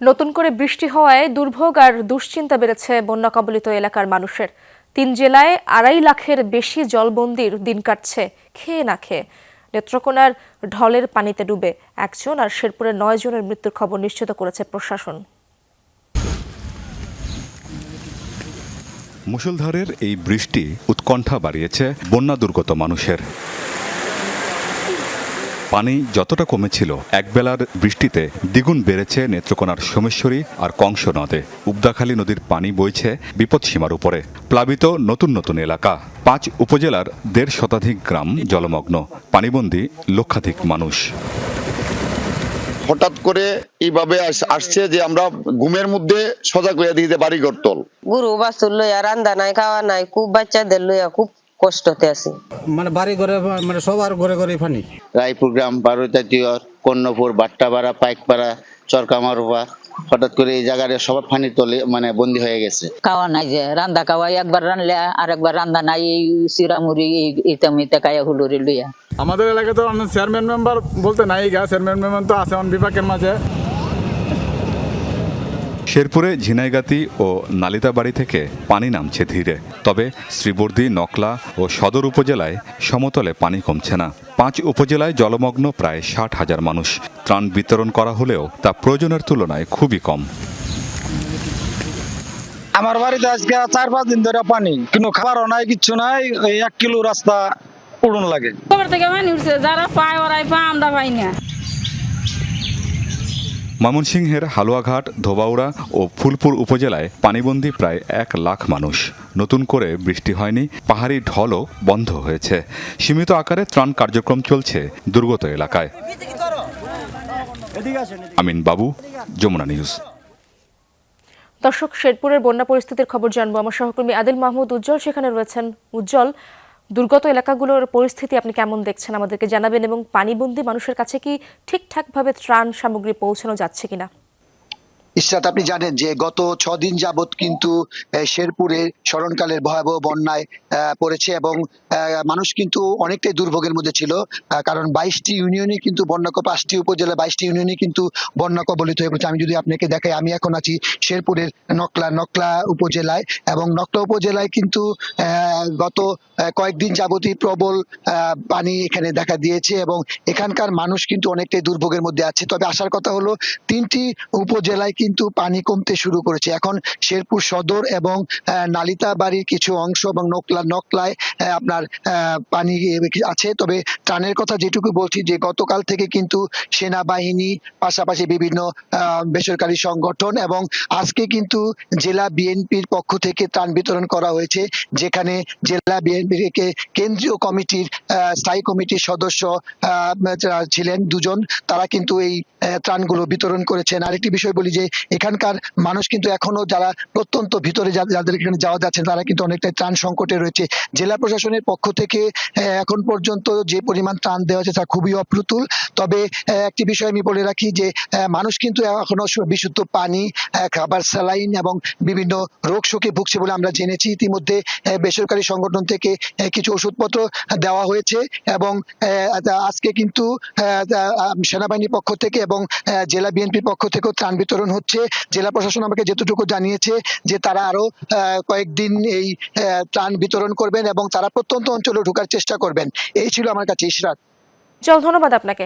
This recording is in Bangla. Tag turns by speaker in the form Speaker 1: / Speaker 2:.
Speaker 1: নতুন করে বৃষ্টি হওয়ায় দুর্ভোগ আর দুশ্চিন্তা বেড়েছে বন্যা কবলিত এলাকার মানুষের। তিন জেলায় আড়াই লাখের বেশি জলবন্দির দিন কাটছে, খেয়ে না খেয়ে। নেত্রকোনার ঢলের পানিতে ডুবে একজন আর শেরপুরে নয় জনের মৃত্যুর খবর নিশ্চিত করেছে প্রশাসন।
Speaker 2: মুষলধারের এই বৃষ্টি উৎকণ্ঠা বাড়িয়েছে বন্যা দুর্গত মানুষের। পানি যতটা কমেছিল একবেলার বৃষ্টিতে দ্বিগুণ বেড়েছে নেত্রকোনার সোমেশ্বরী আর কংস নদে। উবদাখালী নদীর পানি বইছে বিপদসীমার উপরে। প্লাবিত নতুন নতুন এলাকা। পাঁচ উপজেলার দেড় শতাধিক গ্রাম জলমগ্ন। পানিবন্দী লক্ষাধিক মানুষ।
Speaker 3: হঠাৎ করে এইভাবে আস- আসছে যে আমরা ঘুমের মধ্যে সজাগ হয়ে দিতে বাড়ি ঘর তল।
Speaker 4: গরু বাছুর লইয়া রান্দা নাই খাওয়া নাই খুব বাচ্চাদের লইয়া খুব কষ্টতে আছি।
Speaker 5: মানে বাড়ি ঘরে মানে সবার ঘরে ঘরে পানি
Speaker 6: রায়পুর গ্রাম বারোতাতীয় কন্যপুর বাট্টাপাড়া পাইকপাড়া চরকামারোপা। হঠাৎ করে এই জায়গায় সবার পানি তলে মানে বন্দি হয়ে গেছে।
Speaker 7: খাওয়া নাই যে রান্দা খাওয়া একবার রানলে আর একবার রান্দা নাই এই সিরামুড়ি ইতা মিতা কায়া হুলুরি লইয়া।
Speaker 8: আমাদের এলাকায় তো চেয়ারম্যান মেম্বার বলতে নাই গা চেয়ারম্যান মেম্বার তো আছে বিভাগের মাঝে।
Speaker 2: শেরপুরে ঝিনাইগাতি ও নালিতাবাড়ি থেকে পানি নামছে ধীরে। তবে শ্রীবর্দী নকলা ও সদর উপজেলায় সমতলে পানি কমছে না। পাঁচ উপজেলায় জলমগ্ন প্রায় ষাট হাজার মানুষ। ত্রাণ বিতরণ করা হলেও তা প্রয়োজনের তুলনায় খুবই কম।
Speaker 5: আমার বাড়িতে আজকে চার পাঁচ দিন ধরে পানি। কিন্তু খাবারও নাই কিচ্ছু নাই এক কিলো রাস্তা উড়ন লাগে।
Speaker 9: খবর থেকে পানি উঠছে যারা পায় ওরাই পায় আমরা পাই না।
Speaker 2: ময়মনসিংহের হালুয়াঘাট, ধোবাউড়া ও ফুলপুর উপজেলায় পানিবন্দী প্রায় এক লাখ মানুষ। নতুন করে বৃষ্টি হয়নি, পাহাড়ি ঢলও বন্ধ হয়েছে। সীমিত আকারে ত্রাণ কার্যক্রম চলছে দুর্গত এলাকায়। আমিন বাবু, যমুনা নিউজ।
Speaker 1: দর্শক, শেরপুরের বন্যা পরিস্থিতির খবর জানব। আমার সহকর্মী আদিল মাহমুদ উজ্জ্বল সেখানে রয়েছেন। উজ্জ্বল দুর্গত এলাকাগুলোর পরিস্থিতি আপনি কেমন দেখছেন? আমাদেরকে জানাবেন এবং পানিবন্দী মানুষের কাছে কি ঠিকঠাকভাবে ত্রাণ সামগ্রী পৌঁছানো যাচ্ছে কিনা?
Speaker 10: ইসরাত, আপনি জানেন যে গত ছদিন যাবৎ কিন্তু শেরপুরে স্মরণকালের ভয়াবহ বন্যায় পড়েছে এবং মানুষ কিন্তু অনেকটাই দুর্ভোগের মধ্যে ছিল কারণ বাইশটি ইউনিয়নে কিন্তু বন্যা ক- পাঁচটি উপজেলা, বাইশটি ইউনিয়নে কিন্তু বন্যা কবলিত হয়ে পড়েছে। আমি যদি আপনাকে দেখাই, আমি এখন আছি শেরপুরের নকলা নকলা উপজেলায় এবং নকলা উপজেলায় কিন্তু গত কয়েকদিন যাবতই প্রবল পানি এখানে দেখা দিয়েছে এবং এখানকার মানুষ কিন্তু অনেকটাই দুর্ভোগের মধ্যে আছে। তবে আসার কথা হলো, তিনটি উপজেলায় কিন্তু পানি কমতে শুরু করেছে। এখন শেরপুর সদর এবং নালিতাবাড়ির কিছু অংশ এবং নকলা নকলায় আপনার পানি আছে। তবে ত্রাণের কথা যেটুকু বলছি যে, গতকাল থেকে কিন্তু সেনাবাহিনী, পাশাপাশি বিভিন্ন বেসরকারি সংগঠন এবং আজকে কিন্তু জেলা বিএনপির পক্ষ থেকে ত্রাণ বিতরণ করা হয়েছে। যেখানে জেলা বিএনপির কেন্দ্রীয় কমিটির স্থায়ী কমিটির সদস্য ছিলেন দুজন, তারা কিন্তু এই ত্রাণগুলো বিতরণ করেছেন। আরেকটি বিষয় বলি যে, এখানকার মানুষ কিন্তু এখনও যারা প্রত্যন্ত ভিতরে যাদের এখানে যাওয়া যাচ্ছে, তারা কিন্তু অনেকটাই ত্রাণ সংকটে রয়েছে। জেলা প্রশাসনের পক্ষ থেকে এখন পর্যন্ত যে পরিমাণ ত্রাণ দেওয়া হয়েছে তা খুবই অপ্রতুল। তবে একটি বিষয় আমি বলে রাখি যে মানুষ কিন্তু এখনও বিশুদ্ধ পানি খাবার, স্যালাইন এবং বিভিন্ন রোগ শোকে ভুগছে বলে আমরা জেনেছি। ইতিমধ্যে বেসরকারি সংগঠন থেকে কিছু ওষুধপত্র দেওয়া হয়েছে এবং আজকে কিন্তু সেনাবাহিনীর পক্ষ থেকে এবং জেলা বিএনপির পক্ষ থেকেও ত্রাণ বিতরণ হচ্ছে। জেলা প্রশাসন আমাকে যতটুকু জানিয়েছে যে, তারা আরও কয়েকদিন এই ত্রাণ বিতরণ করবেন এবং তারা প্রত্যন্ত অঞ্চলে ঢুকার চেষ্টা করবেন। এই ছিল আমার কাছে ইশরাত।
Speaker 1: চল ধন্যবাদ আপনাকে।